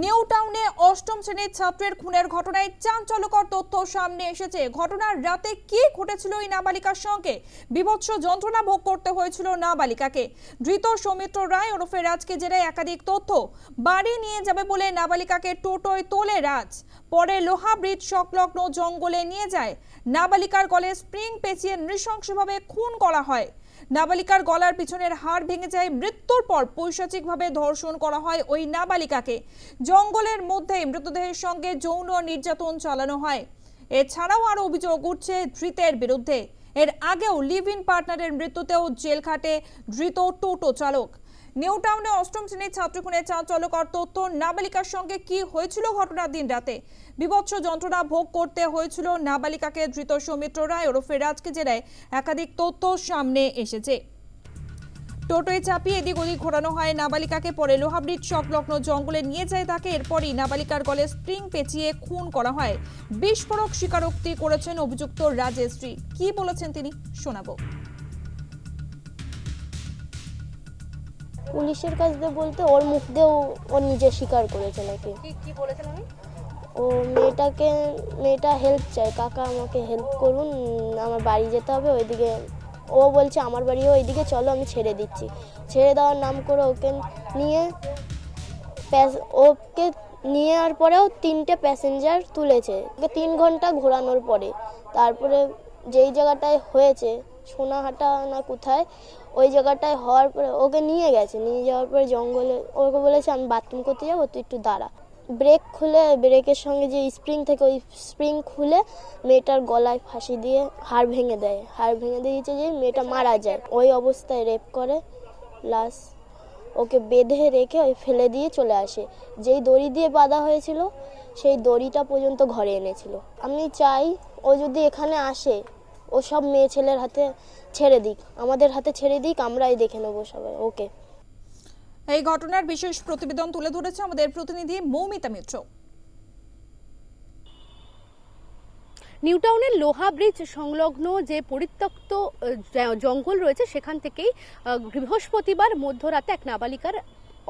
New টাউনে অষ্টম শ্রেণির ছাত্রের খুনের ঘটনায় চাঞ্চল্যকর তথ্য সামনে এসেছে। ঘটনার রাতে কি ঘটেছিল এই নাবালিকার সঙ্গে? বিভৎস যন্ত্রণা ভোগ করতে হয়েছিল নাবালিকাকে। ধৃত সৌমিত্র রায় ওরফে রাজকে জেরায় একাধিক তথ্য। বাড়ি নিয়ে যাবে বলে নাবালিকাকে টোটোয় তোলে রাজ। পরে লোহা ব্রিজ সংলগ্ন জঙ্গলে নিয়ে যায়। নাবালিকার গলে স্প্রিং পেঁচিয়ে নৃশংসভাবে খুন করা হয়। নাবালিকার গলার পিছনের হাড় ভেঙে যায়, মৃত্যুর পর পৈশাচিকভাবে ধর্ষণ করা হয় ওই নাবালিকাকে। জঙ্গলের মধ্যে মৃতদেহের সঙ্গে যৌন নির্যাতন চালানো হয়। এছাড়াও আরও অভিযোগ উঠছে ধৃতের বিরুদ্ধে। এর আগেও লিভ ইন পার্টনারের মৃত্যুতেও জেল খাটে ধৃত টোটো চালক। নিউ টাউনে অষ্টম শ্রেণির খুনের চাঞ্চল্যকর তথ্য নাবালিকার সঙ্গে কি হয়েছিল ঘটনার দিন রাতে? বিভৎস যন্ত্রণা ভোগ করতে হয়েছিল নাবালিকাকে ধৃত সৌমিত্র রায় ওরফে রাজকে জেরায় একাধিক তথ্য সামনে এসেছে। টোটোয় চাপিয়ে এদিক ওদিক ঘোরানো হয় নাবালিকাকে, পরে লোহাব্রিজ সংলগ্ন জঙ্গলে নিয়ে যায় তাকে, এরপরই নাবালিকার গলে স্প্রিং পেঁচিয়ে খুন করা হয়। বিস্ফোরক স্বীকারোক্তি করেছেন অভিযুক্ত রাজেশ্রী কি বলেছেন তিনি? শোনাবো। পুলিশের কাছ দিয়ে বলতে ওর মুখ দিয়েও ও নিজে স্বীকার করেছে নাকি। কি কি বলেছেন আমি ও মেয়েটাকে মেয়েটা হেল্প চায় কাকা আমাকে হেল্প করুন আমার বাড়ি যেতে হবে ওইদিকে ও বলছে আমার বাড়িও ওইদিকে চলো আমি ছেড়ে দিচ্ছি। ছেড়ে দেওয়ার নাম করে ওকে নিয়ে ওকে নিয়ে আর পরেও তিনটে প্যাসেঞ্জার তুলেছে। ওকে তিন ঘণ্টা ঘোরানোর পরে। তারপরে যেই জায়গাটায় হয়েছে সোনাহাটা না কোথায় ওই জায়গাটায় হওয়ার পরে ওকে নিয়ে গেছে। নিয়ে যাওয়ার পরে জঙ্গলে, ওকে বলেছে, আমি বাথরুম করতে যাব, তুই একটু দাঁড়া। ব্রেক খুলে ব্রেকের সঙ্গে যে স্প্রিং থাকে ওই স্প্রিং খুলে মেয়েটার গলায় ফাঁসি দিয়ে হাড় ভেঙে দেয়। হাড় ভেঙে দিয়েছে যে মেয়েটা মারা যায়। ওই অবস্থায় রেপ করে। লাশ ওকে বেঁধে রেখে ওই ফেলে দিয়ে চলে আসে। যেই দড়ি দিয়ে বাঁধা হয়েছিল, সেই দড়িটা পর্যন্ত ঘরে এনেছিল। আমি চাই ও যদি এখানে আসে ও সব মেয়ে ছেলের হাতে ছেড়ে দিক। আমাদের হাতে ছেড়ে দিক আমরাই দেখে নেব সবাই। ওকে। এই ঘটনার বিশেষ প্রতিবেদন তুলে ধরেছে আমাদের প্রতিনিধি মৌমিতা মিত্র। নিউটাউনের লোহা ব্রিজ সংলগ্ন যে পরিত্যক্ত জঙ্গল রয়েছে সেখান থেকেই বৃহস্পতিবার মধ্যরাতে এক নাবালিকার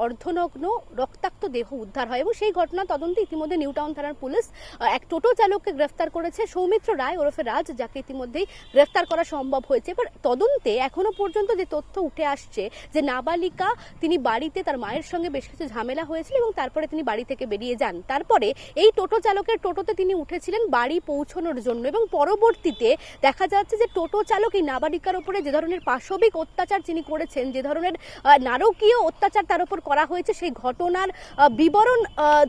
অর্ধনগ্ন রক্তাক্ত দেহ উদ্ধার হয় এবং সেই ঘটনা তদন্তে ইতিমধ্যে নিউটাউন থানার পুলিশ এক টোটো চালককে গ্রেফতার করেছে। সৌমিত্র রায় ওরফে রাজ, যাকে ইতিমধ্যেই গ্রেফতার করা সম্ভব হয়েছে। এবার তদন্তে এখনও পর্যন্ত যে তথ্য উঠে আসছে যে নাবালিকা তিনি বাড়িতে তার মায়ের সঙ্গে বেশ কিছু ঝামেলা হয়েছিল এবং তারপরে তিনি বাড়ি থেকে বেরিয়ে যান। তারপরে এই টোটো চালকের টোটোতে তিনি উঠেছিলেন বাড়ি পৌঁছানোর জন্য এবং পরবর্তীতে দেখা যাচ্ছে যে টোটো চালক এই নাবালিকার উপরে যে ধরনের পাশবিক অত্যাচার তিনি করেছেন, যে ধরনের নারকীয় অত্যাচার তার উপর করা হয়েছে, সেই ঘটনার বিবরণ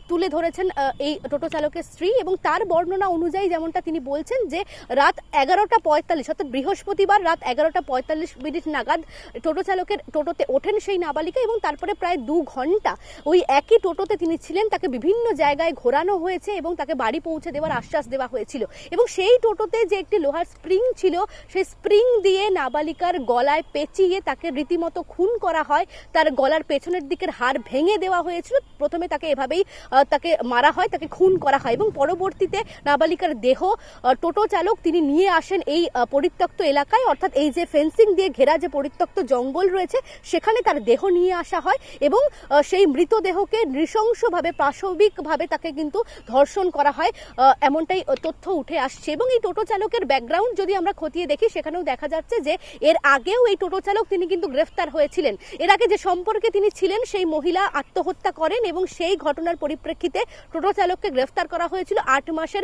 তুলে ধরেছেন এই টোটো চালকের স্ত্রী এবং তার বর্ণনা অনুযায়ী যেমনটা তিনি বলছেন যে, রাত এগারোটা পঁয়তাল্লিশ, অর্থাৎ বৃহস্পতিবার রাত এগারোটা পঁয়তাল্লিশ মিনিট নাগাদ টোটো চালকের টোটোতে ওঠেন সেই নাবালিকা এবং তারপরে প্রায় দু ঘণ্টা ওই একই টোটোতে তিনি ছিলেন। তাকে বিভিন্ন জায়গায় ঘোরানো হয়েছে এবং তাকে বাড়ি পৌঁছে দেওয়ার আশ্বাস দেওয়া হয়েছিল। এবং সেই টোটোতে যে একটি লোহার স্প্রিং ছিল সেই স্প্রিং দিয়ে নাবালিকার গলায় পেঁচিয়ে তাকে রীতিমতো খুন করা হয়। তার গলার পেছনের দিকের হাড় ভেঙে দেওয়া হয়েছিল। প্রথমে তাকে এভাবেই তাকে মারা হয়, তাকে খুন করা হয় এবং পরবর্তীতে নাবালিকার দেহ টোটো চালক তিনি নিয়ে আসেন এই পরিত্যক্ত এলাকায়। অর্থাৎ এই যে ফেন্সিং দিয়ে ঘেরা যে পরিত্যক্ত জঙ্গল রয়েছে, সেখানে তার দেহ নিয়ে আসা হয় এবং সেই মৃতদেহকে নৃশংসভাবে পাশবিকভাবে তাকে কিন্তু ধর্ষণ করা হয়। এমনটাই তথ্য উঠে আসছে এবং এই টোটো চালকের ব্যাকগ্রাউন্ড যদি আমরা খতিয়ে দেখি, সেখানেও দেখা যাচ্ছে যে এর আগেও এই টোটো চালক তিনি কিন্তু গ্রেফতার হয়েছিলেন। এর আগে যে সম্পর্কে তিনি ছিলেন সেই মহিলা আত্মহত্যা করেন এবং সেই ঘটনার পরিপ্রেক্ষিতে টোটো চালককে গ্রেফতার করা হয়েছিল। আট মাসের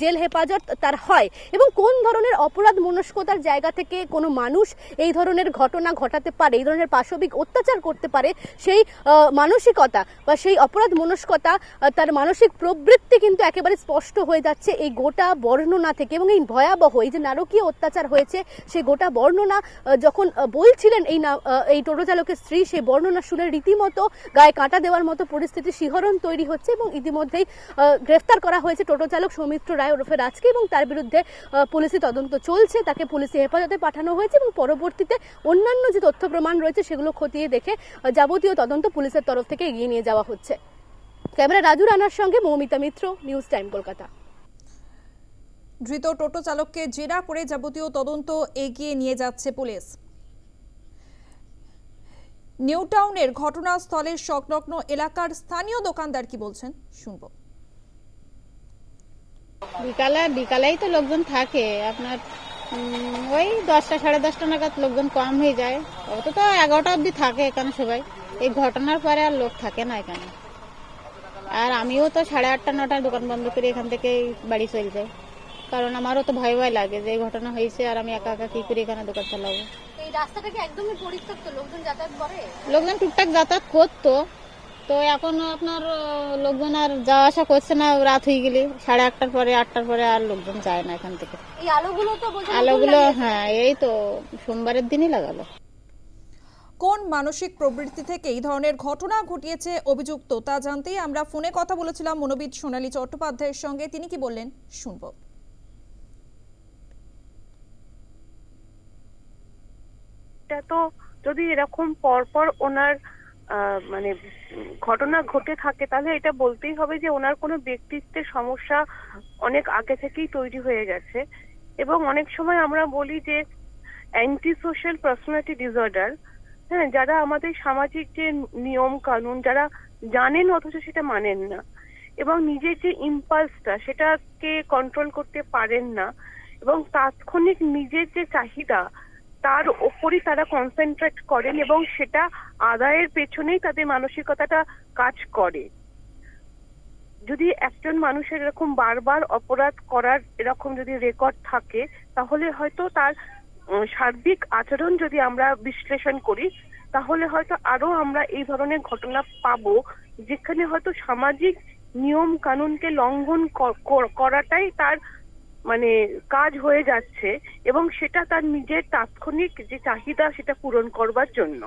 জেল হেফাজত তার হয়। এবং কোন ধরনের অপরাধ মনস্কতার জায়গা থেকে কোনো মানুষ এই ধরনের ঘটনা ঘটাতে পারে, এই ধরনের পাশবিক অত্যাচার করতে পারে, সেই মানসিকতা বা সেই অপরাধ মনস্কতা তার মানসিক প্রবৃত্তি কিন্তু একেবারে স্পষ্ট হয়ে যাচ্ছে এই গোটা বর্ণনা থেকে। এবং এই ভয়াবহ, এই যে নারকীয় অত্যাচার হয়েছে, সেই গোটা বর্ণনা যখন বলছিলেন এই এই টোটো চালকের স্ত্রী, সেই বর্ণনা শুনে রীতিমতো গায়ে কাঁটা দেওয়ার মতো পরিস্থিতি শিহরণ তৈরি হচ্ছে এবং ইতিমধ্যেই গ্রেফতার করা হয়েছে টোটো চালক সৌমিত্র রায় ওরফে রাজকে এবং তার বিরুদ্ধে পুলিশি তদন্ত চলছে। তাকে পুলিশি হেফাজতে পাঠানো হয়েছে এবং পরবর্তীতে অন্যান্য যে তথ্য প্রমাণ রয়েছে সেগুলো খতিয়ে দেখে যাবতীয় তদন্ত পুলিশের তরফ থেকে এগিয়ে নিয়ে যাওয়া হচ্ছে। ক্যামেরা রাজু রানার সঙ্গে মৌমিতা মিত্র, নিউজ টাইম কলকাতা। ধৃত টোটো চালককে জেরা করে যাবতীয় তদন্ত এগিয়ে নিয়ে যাচ্ছে পুলিশ। নিউ টাউনের ঘটনাস্থলের সংলগ্ন এলাকার স্থানীয় দোকানদার কি বলছেন, শুনব। বিকালে, বিকালেই তো লোকজন থাকে। আপনার ওই দশটা, সাড়ে দশটা নাগাদ লোকজন কম হয়ে যায়। অত তো এগারোটা অবধি থাকে এখানে সবাই। এই ঘটনার পরে আর লোক থাকে না এখানে। আর আমিও তো সাড়ে আটটা নটায় দোকান বন্ধ করে এখান থেকে বাড়ি চলে যাই। কারণ আমারও তো ভয় ভয় লাগে যে ঘটনা হয়েছে আর আমি একা একা কি করে এখানে দোকান চালাবো? এই রাস্তাটা একদমই পরিত্যক্ত? লোকজন যাতায়াত করে? লোকজন টুকটাক যাতায়াত করতো। তো এখন আপনার লোকজন আর যাওয়া আসা করছে না রাত হয়ে গেলে। সাড়ে আটটার পরে আটটার পরে আর লোকজন যায় না এখান থেকে। এই আলোগুলো তো আলোগুলো হ্যাঁ এই তো সোমবারের দিনই লাগালো। কোন মানসিক প্রবৃত্তি থেকে এই ধরনের ঘটনা ঘটিয়েছে অভিযুক্ত তা জানতেই আমরা ফোনে কথা বলেছিলাম মনোবিদ সোনালী চট্টোপাধ্যায়ের সঙ্গে। তিনি কি বললেন? শুনব। এটা তো যদি এরকম পরপর ওনার মানে ঘটনা ঘটে থাকে, তাহলে এটা বলতেই হবে যে ওনার কোনো ব্যক্তিত্বের সমস্যা অনেক আগে থেকেই তৈরি হয়ে গেছে। এবং অনেক সময় আমরা বলি যে অ্যান্টি সোশ্যাল পার্সোনালিটি ডিসঅর্ডার হ্যাঁ যারা আমাদের সামাজিক যে নিয়ম কানুন, যারা জানেন অথচ সেটা মানেন না। এবং নিজের যে ইম্পালসটা সেটাকে কন্ট্রোল করতে পারেন না। এবং তাৎক্ষণিক নিজের যে চাহিদা তার ওপরই তারা কনসেন্ট্রেট করেন এবং সেটা আদায়ের পেছনেই তাদের মানসিকতাটা কাজ করে। যদি একজন মানুষের এরকম বারবার অপরাধ করার এরকম যদি রেকর্ড থাকে, তাহলে হয়তো তার সার্বিক আচরণ যদি আমরা বিশ্লেষণ করি, তাহলে হয়তো আরও আমরা এই ধরনের ঘটনা পাবো, যেখানে হয়তো সামাজিক নিয়ম কানুনকে লঙ্ঘন করাটাই তার মানে কাজ হয়ে যাচ্ছে এবং সেটা তার নিজের তাৎক্ষণিক যে চাহিদা সেটা পূরণ করবার জন্য।